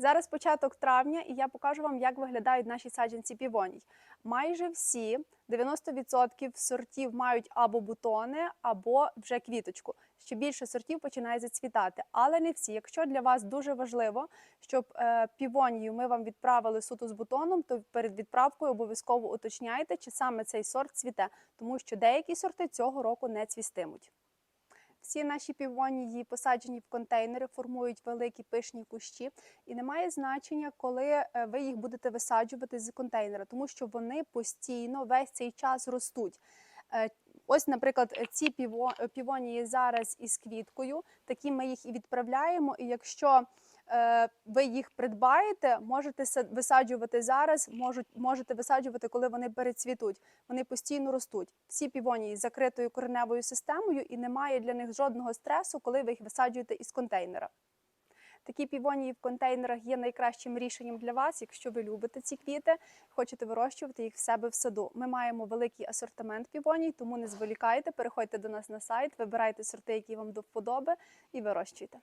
Зараз початок травня, і я покажу вам, як виглядають наші саджанці півоній. Майже всі 90% сортів мають або бутони, або вже квіточку. Ще більше сортів починає зацвітати, але не всі. Якщо для вас дуже важливо, щоб е, півонію ми вам відправили суто з бутоном, то перед відправкою обов'язково уточняйте, чи саме цей сорт цвіте, тому що деякі сорти цього року не цвістимуть. Всі наші півонії посаджені в контейнери, формують великі пишні кущі, і немає значення, коли е, ви їх будете висаджувати з контейнера, тому що вони постійно весь цей час ростуть. Е, Ось, наприклад, ці піво- півонії зараз із квіткою, такі ми їх і відправляємо. І якщо ви їх придбаєте, можете висаджувати зараз, можете висаджувати, коли вони перецвітуть. Вони постійно ростуть. Всі півонії з закритою кореневою системою, і немає для них жодного стресу, коли ви їх висаджуєте із контейнера. Такі півонії в контейнерах є найкращим рішенням для вас, якщо ви любите ці квіти, хочете вирощувати їх в себе в саду. Ми маємо великий асортимент півоній, тому не зволікайте, переходьте до нас на сайт, вибирайте сорти, які вам до вподоби, і вирощуйте.